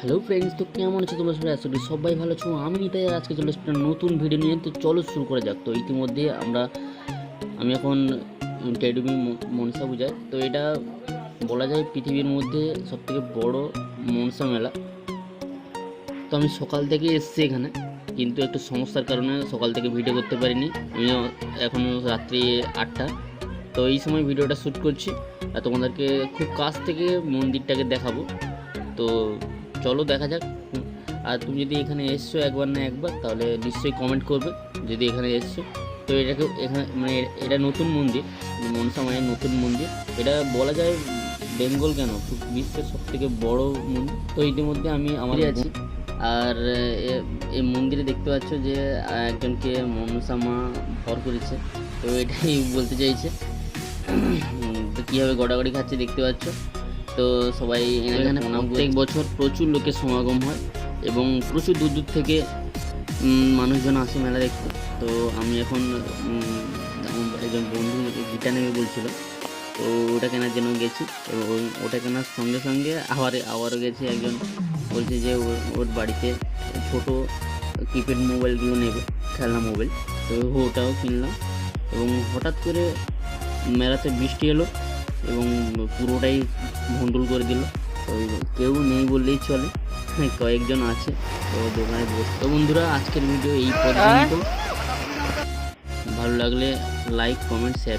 Friends তো কেমন আছো তোমরা সবাই? আছো সবাই ভালো আছো। আমি নিতাই আজকে চলে এসেছি নতুন ভিডিও নিয়ে। তো চলো শুরু করা যাক। তো ইতিমধ্যে আমরা, আমি এখন টেডুমি মনসা পূজায়। তো এটা বলা যায় পৃথিবীর মধ্যে সবথেকে বড় মনসা মেলা। তো আমি সকাল থেকে এসেছি এখানে। কিন্তু একটু সমস্যার কারণে সকাল থেকে ভিডিও করতে পারিনি। আমি এখন রাত্রি আটটা। তো এই সময় ভিডিওটা শ্যুট করছি। আর তোমাদেরকে খুব কাছ থেকে মন্দিরটাকে দেখাবো। তো চলো দেখা যাক। আর তুমি যদি এখানে এসছো একবার না একবার তাহলে নিশ্চয়ই কমেন্ট করবে যদি এখানে এসছো। তো এটাকে এখানে মানে এটা নতুন মন্দির মনসা মায়ের নতুন মন্দির। এটা বলা যায় বেঙ্গল কেন? বিশ্বের সব থেকে বড় মন্দির। তো ইতিমধ্যে আমি আমার আছি। আর এ- এই মন্দিরে দেখতে পাচ্ছ যে একজনকে মনসা মা ভর করেছে। তো এটাই বলতে চাইছে। তো কীভাবে গড়াগড়ি খাচ্ছে দেখতে পাচ্ছ। তো সবাই এখানে প্রত্যেক বছর প্রচুর লোকের সমাগম হয় এবং প্রচুর দূর দূর থেকে মানুষজন আসে মেলা দেখতে। তো আমি এখন একজন বন্ধু গিটার নেবে বলছিল তো ওটা কেনার জন্য গেছি এবং ওটা কেনার সঙ্গে সঙ্গে আবার আবারও গেছি একজন বলছে যে ওর ওর বাড়িতে ছোটো কিপ্যাড মোবাইলগুলো নেবে খেলনা মোবাইল। তো ওটাও কিনলাম এবং হঠাৎ করে মেলাতে বৃষ্টি এলো। এবং পুরোটাই ভন্ডুল করে দিল। তো কেউ নেই বললেই চলে। কয়েকজন আছে। তো দোকানে তো বন্ধুরা, আজকের ভিডিও এই পর্যন্ত। ভালো লাগলে লাইক কমেন্ট শেয়ার